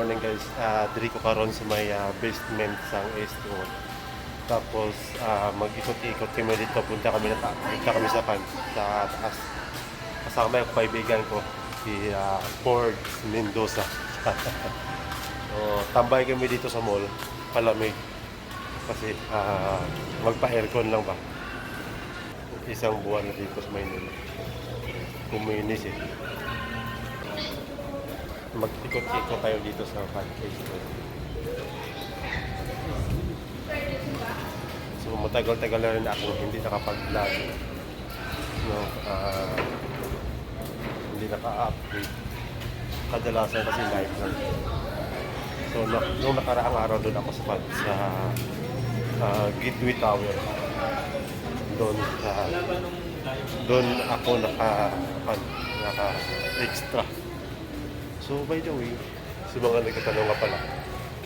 morning guys. Uh, diri ko karon sa may ah, basement sang Eastwood. Tapos ah, mag-ikot-ikot kami dito. Punta kami na ta- punta kami sa kan sa taas. Kasama yung kaibigan ko si ah, Ford Mendoza. so, tambay kami dito sa mall. Palamig. Kasi ah, magpa-aircon lang ba. Isang buwan na dito sa Maynila. Kuminis eh mag-ikot-ikot tayo dito sa pancake. So matagal-tagal na rin ako hindi nakapag-vlog. No, ah, hindi naka-upgrade. Kadalasan kasi live lang. So na, nung nakaraang araw doon ako sa sa ah, Gateway Tower. Doon sa doon ako naka naka extra. So by the way, si mga nagtatanong nga pala,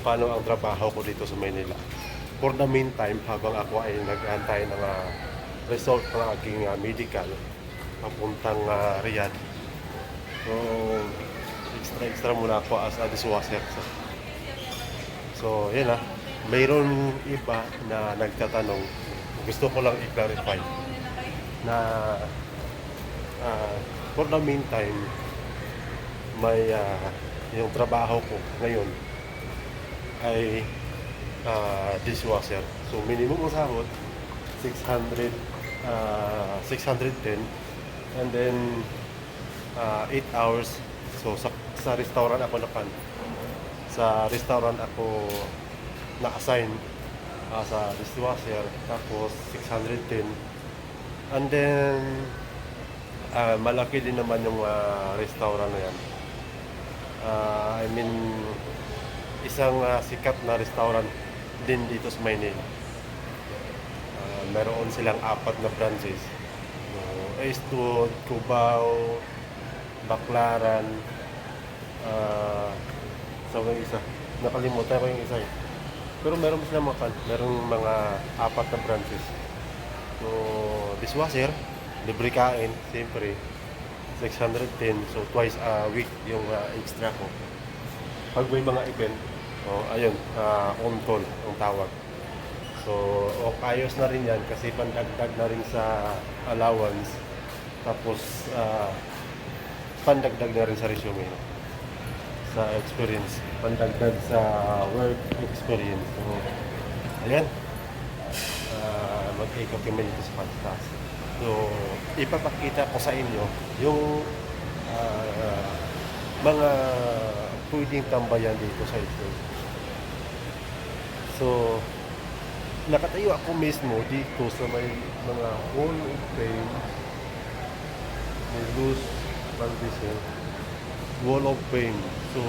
paano ang trabaho ko dito sa Maynila? For the meantime, habang ako ay nag-antay ng ah, result ng aking ah, medical, papuntang uh, Riyadh. So, extra-extra muna ako as a dishwasher. So, so yun ah. Mayroon iba na nagtatanong, gusto ko lang i-clarify na ah, for the meantime, may ah, yung trabaho ko ngayon ay ah, dishwasher. So minimum ang sahod 600 ah, 610 and then 8 hours. So sa, sa restaurant ako napan sa restaurant ako na-assign ah, sa dishwasher. Tapos 610 and then ah, malaki din naman yung ah, restaurant na yan Ah, I mean, isang ah, sikat na restaurant din dito sa Maynila. Ah, meron silang apat na branches. So, Eastwood, Cubao, Baclaran, ah, so yung isa. Nakalimutan ko yung isa eh. Pero meron pa silang mga, merong mga apat na branches. So, dishwasher, libre kain, siyempre. 610 so twice a week yung uh, extra ko. Pag may mga event oh, ayun uh, on call ang tawag. So oh, ayos na rin yan kasi pandagdag na rin sa allowance. Tapos uh, pandagdag na rin sa resume. No? sa experience pandagdag sa work experience. So ayan. Uh, mag-ikot kami dito sa podcast So, ipapakita ko sa inyo yung ah, mga pwedeng tambayan dito sa ito. So, nakatayo ako mismo dito sa may mga hall of fame. May Luz Valdez Wall of Fame. So,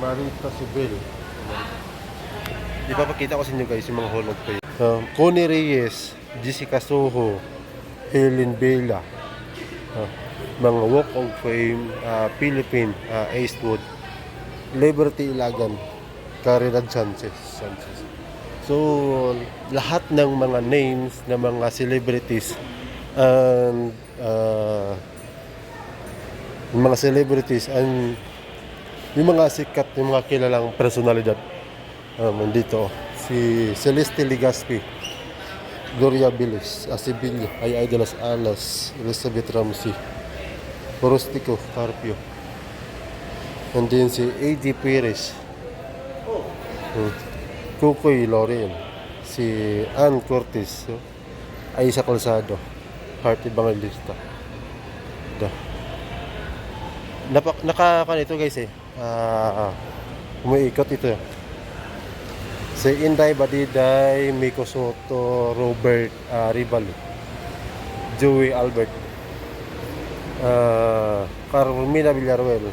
Marita Sibel. Ipapakita ko sa inyo guys yung mga Hall of Fame. Um, Connie Reyes, Jessica Soho, Helen Bela, uh, mga Walk of Fame, uh, Philippine, uh, Eastwood, Liberty Ilagan, Caridad Sanchez. Sanchez. So, lahat ng mga names ng mga celebrities and uh, mga celebrities and yung mga sikat, yung mga kilalang personalidad um, nandito si Celeste Ligaspi Gloria Bilis Asibilio Ay Ay de las Alas Elizabeth Ramsey Porostico Carpio and then si A.D. Perez hmm. Kukoy Loren si Ann Cortez Aisa Calzado Heart Evangelista da Napak nakakan ito guys eh ah umiikot ito Si Inday Badiday, Miko Soto, Robert uh, Ribal, Joey Albert, uh, Carmina Villaruel,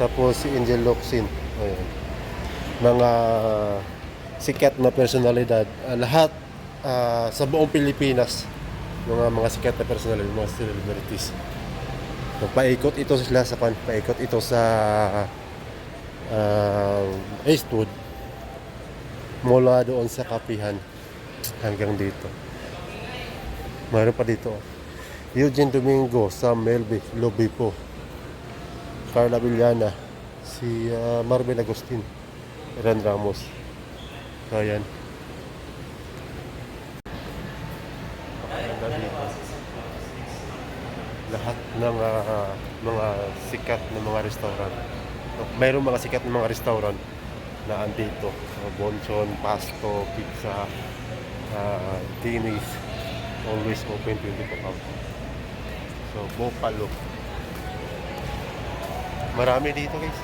tapos si Angel Locsin. Ayan. Mga sikat na personalidad. Uh, lahat uh, sa buong Pilipinas, mga mga sikat na personalidad, mga celebrities. Paikot ito sila sa pan, paikot ito sa uh, Eastwood mula doon sa kapihan hanggang dito. Mayroon pa dito. Eugene Domingo, Sam Melby, Lobby po. Carla Villana, si ah, Marvel Agustin, Ran Ramos. So, ayan. Lahat ng ah, mga sikat na mga restaurant. Mayroong mga sikat na mga restaurant na andito. Uh, Bonchon, Pasto, Pizza, uh, Tinis. Always open 24 hours. So, Bopalo. Marami dito guys.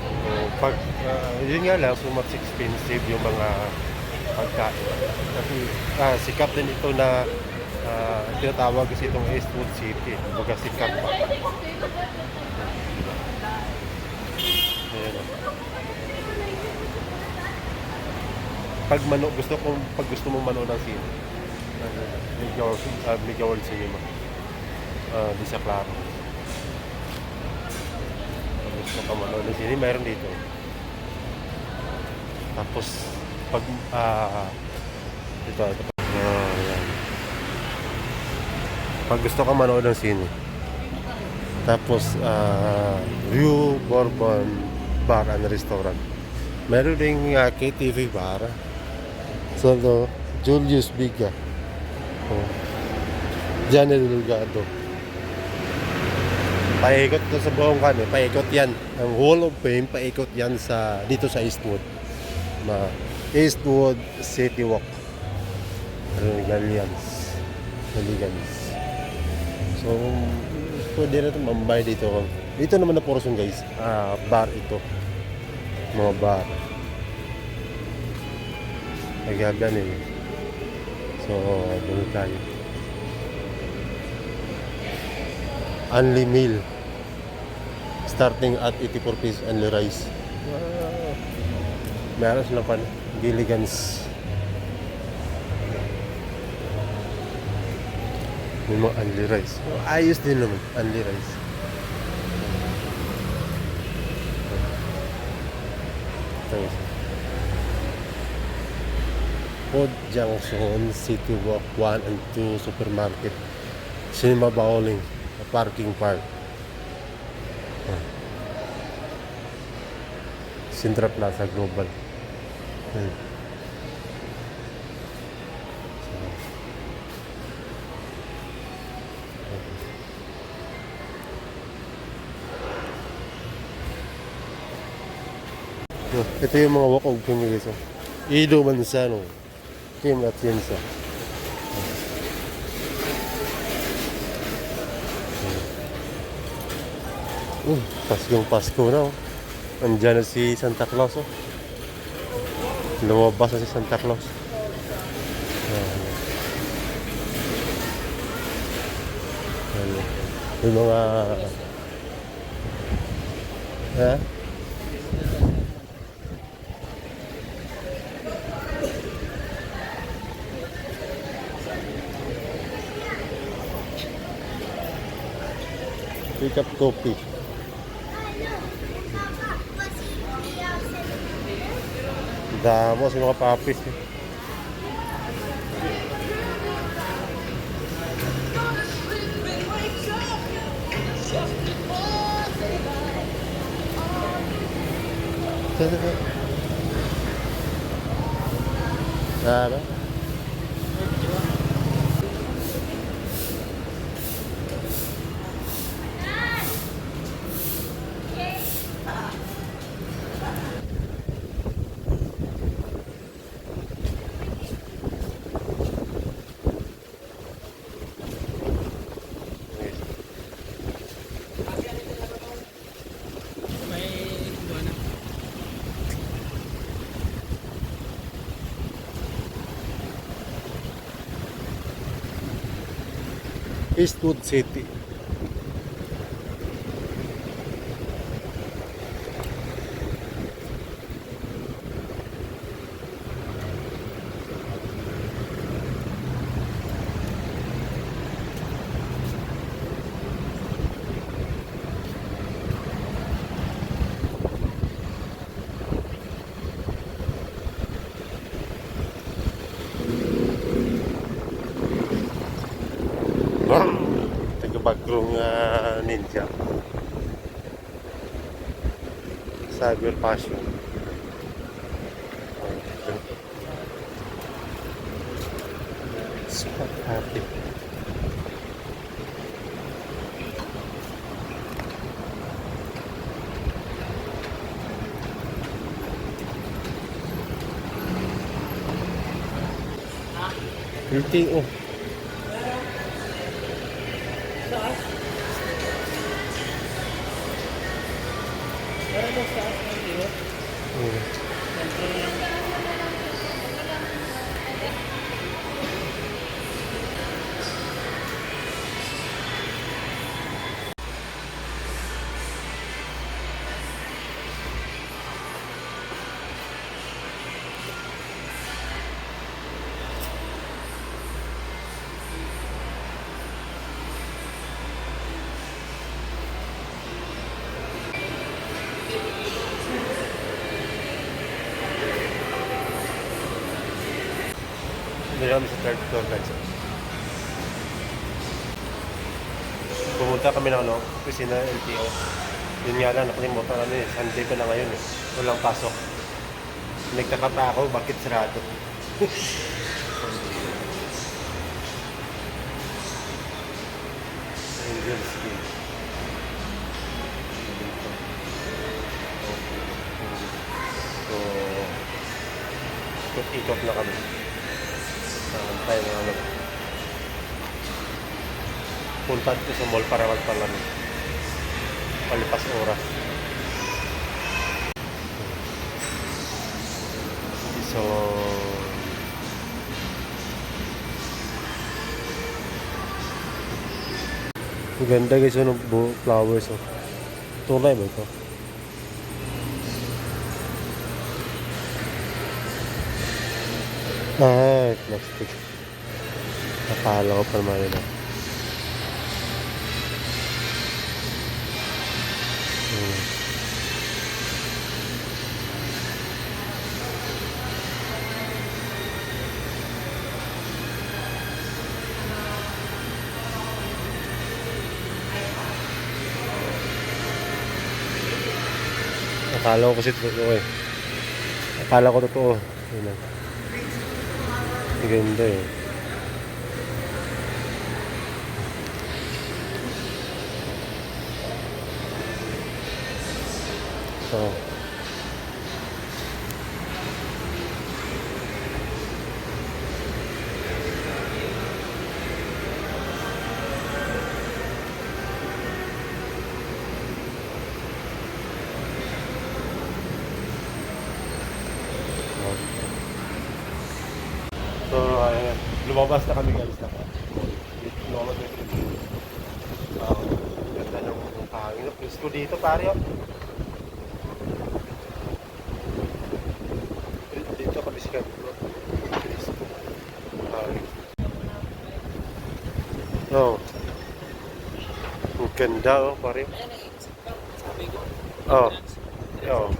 So, pag, ah, yun nga lang, so much expensive yung mga pagkain. Kasi ah, sikat din ito na ah, tinatawag kasi itong Eastwood City. Baga sikat pa. Ayan. oh. Pag mano, gusto kong pag gusto mong manood ng. Mega World, uh, World Cinema. Ah, di sa Claro. Pag gusto ka manood ng sine, meron dito. Tapos pag ah ito, ito. Ah, yan. Pag gusto ka manood ng sine. Tapos ah View Bourbon Bar and Restaurant. Meron ding ah, KTV bar. So, no, Julius Biga. Oh. Janel Delgado. Paikot to sa buong kan eh. Paikot yan. Ang Hall of Fame, paikot yan sa dito sa Eastwood. Na Eastwood City Walk. Regalians. Regalians. So, pwede na ito mambay dito. Dito naman na portion guys. Ah, bar ito. Mga bar. Nagagalan eh. So, doon tayo. Only meal. Starting at 84 pesos only rice. Wow. Meron sila pa Gilligan's. May mga only rice. Ayos din naman, only rice. Ito Food Junction, City Walk 1 and 2 Supermarket, Cinema Bowling, Parking Park. Ah. Sintra Plaza Global. So, Ito yung mga walk of fame guys. oh. Ido Manzano. Kim Atienza. Uh, Paskong Pasko na oh. Andiyan na si Santa Claus oh. Lumabas na si Santa Claus. Ayan. Yung mga... Ha? Pick up coffee. Damo sa mga papis. eh. Tara. Eastwood City. Cyber Passion. Spot happy. LTO. Meron mo sa 嗯。Kami sa third floor guys. Pumunta kami ng ano, ng LTO. Yun nga lang, nakalimutan ano eh. Sunday ko na ngayon eh. Walang pasok. Nagtaka pa ako, bakit sarado? Angels Game. So, ikot-ikot na kami. Tayo na ano. Punta dito sa mall para magpalaro. Palipas oras. So, ganda guys yung bu- flowers oh. Tunay ba ito? Ah, plastic. Akala ko pa naman yun. Hmm. Akala ko kasi totoo eh. Akala ko totoo. Ganda eh. So, So, ayan. Lumabas na kami guys. Naka. Lumabas na kami. Ah, ganda ng ng hangin. Presko dito pare. oh. Ganda oh pare. Oh. Oh.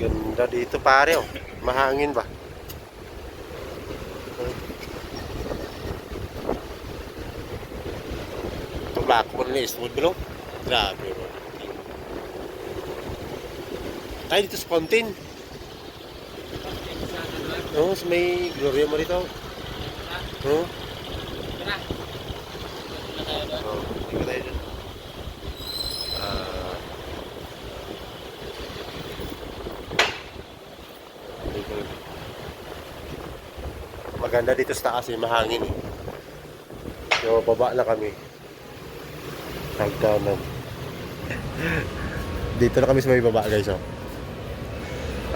Ganda dito pare oh. Mahangin ba? Tulak mo rin Eastwood below. Grabe mo. Tayo dito sa Fountain. Oo, sa may Gloria mo rito. Oo. Tara. Tara tayo doon. Oo, tingnan tayo dyan. Ah. dito. Maganda dito sa taas eh, mahangin eh. So, baba na kami. Hagdanan. dito na kami sa may baba guys oh.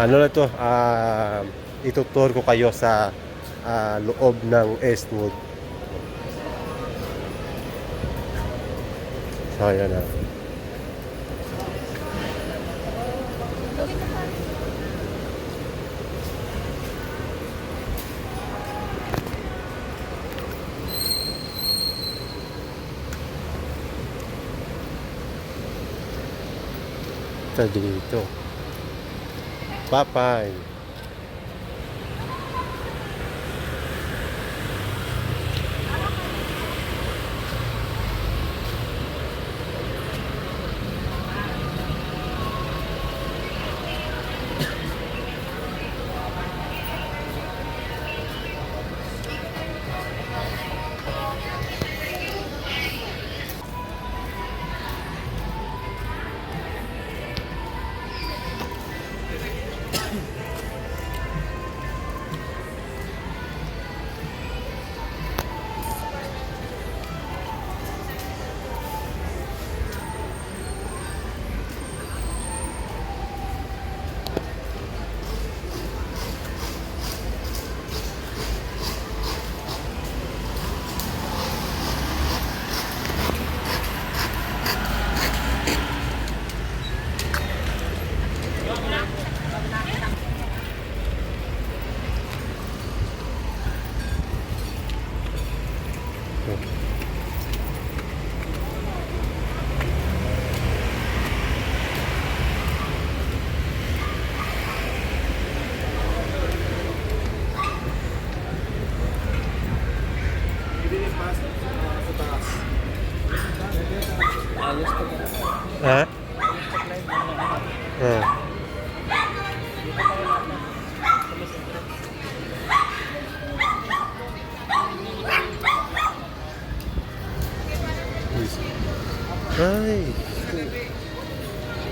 Ano na to? Ah, itutur ko kayo sa ah, loob ng Eastwood. So, ayan na. Ito dito. Papay.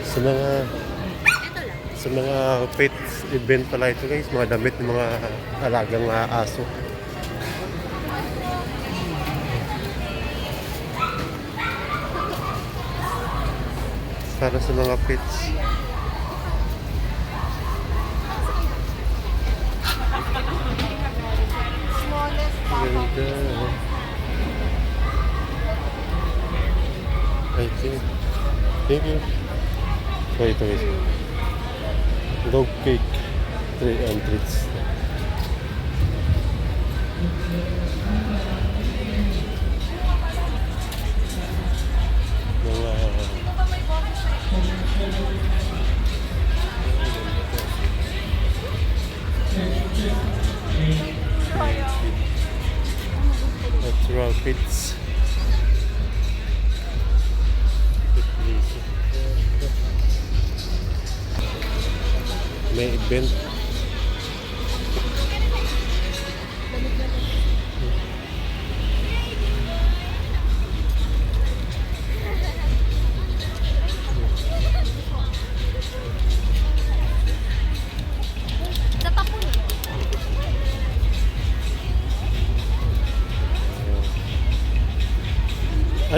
Sa mga sa mga pet event pala ito guys, mga damit ng mga alagang mga aso. Para sa mga pets. Ganda. I think. Thank you. So ito guys. Dog cake. Three and treats.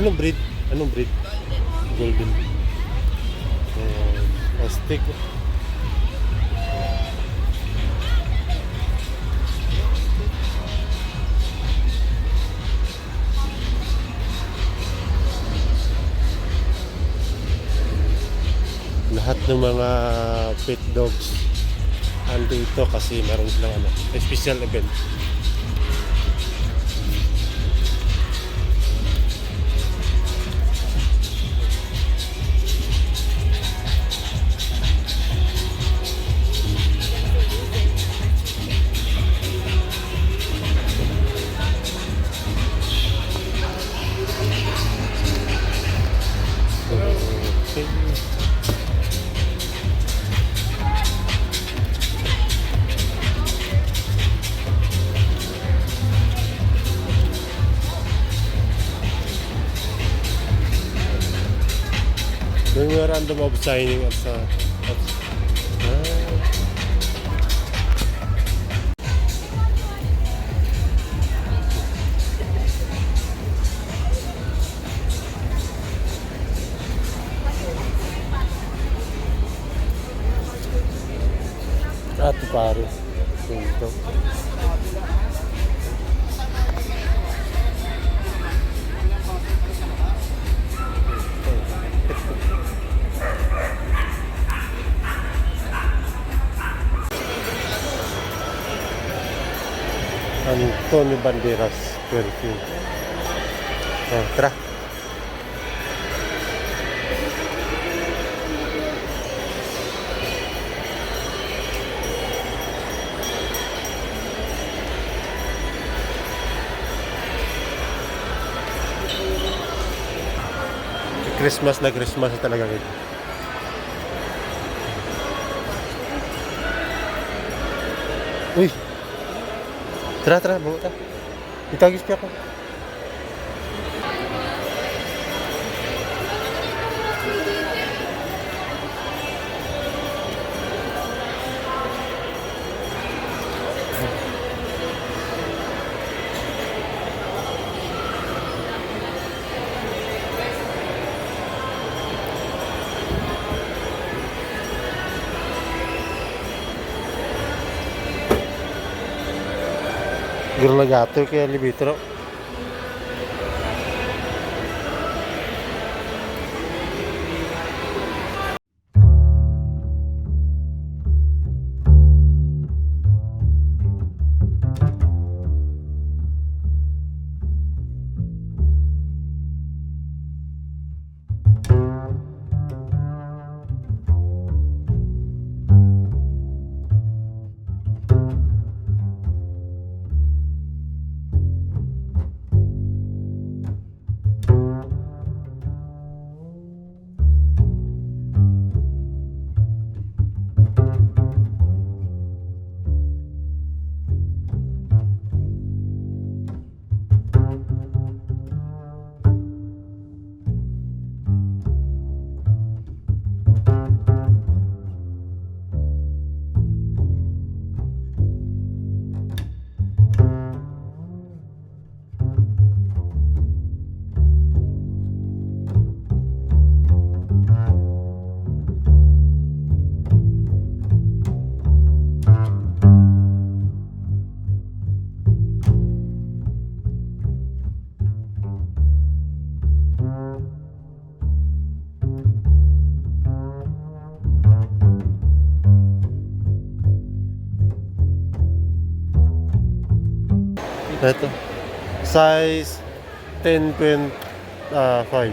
Anong breed? Anong breed? Golden. Uh, Aztec. Lahat ng mga pet dogs andito kasi meron silang ano, special event. Okay. Memorandum of signing at sa at, ah. Antonio Banderas perfume. Ah, tara. Christmas na Christmas talaga ito. Uy! Tara, tara, bunga ta. Itagis pa ako. grill legato che è lì dietro Ito. Size 10.5. Uh, 5.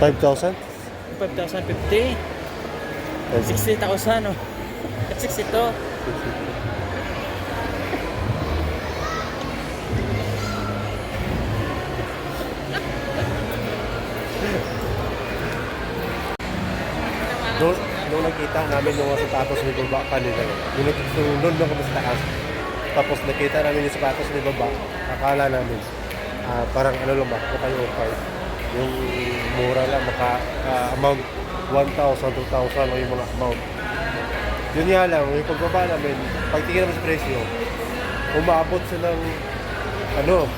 5,000? 5,050. 60,000 oh. 62. Doon, nung nakita namin yung mga sapatos ni baba nag- nung doon kami sa taas, tapos nakita namin yung sapatos ni baba, akala namin, ah, parang ano lang ba, okay okay. Yung mura lang, maka ah, amount 1,000, 2,000 o yung mga amount. Yun nga lang, yung pagbaba namin, pagtingin namin sa presyo, umaabot siya ng ano,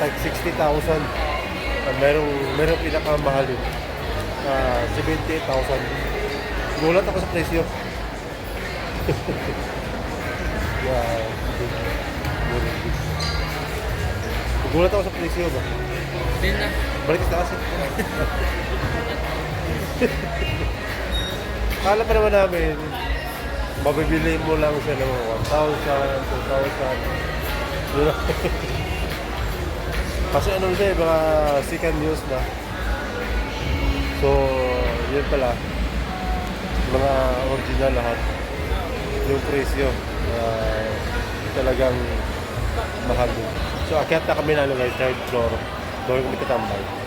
like 60,000. Uh, merong, merong pinakamahal yun. Ah, 78,000. Gulat ako sa presyo. yeah. Gulat ako sa presyo ba? Din na. Balik sa eh. Kala pa naman namin, mabibili mo lang siya ng mga 1,000, 2,000. Yun lang. Kasi ano siya, eh, mga second news na. So, yun pala. Mga original lahat. Yung presyo. ah, talagang mahal din. So, akyat na kami na ano third floor. Doon kami katambay.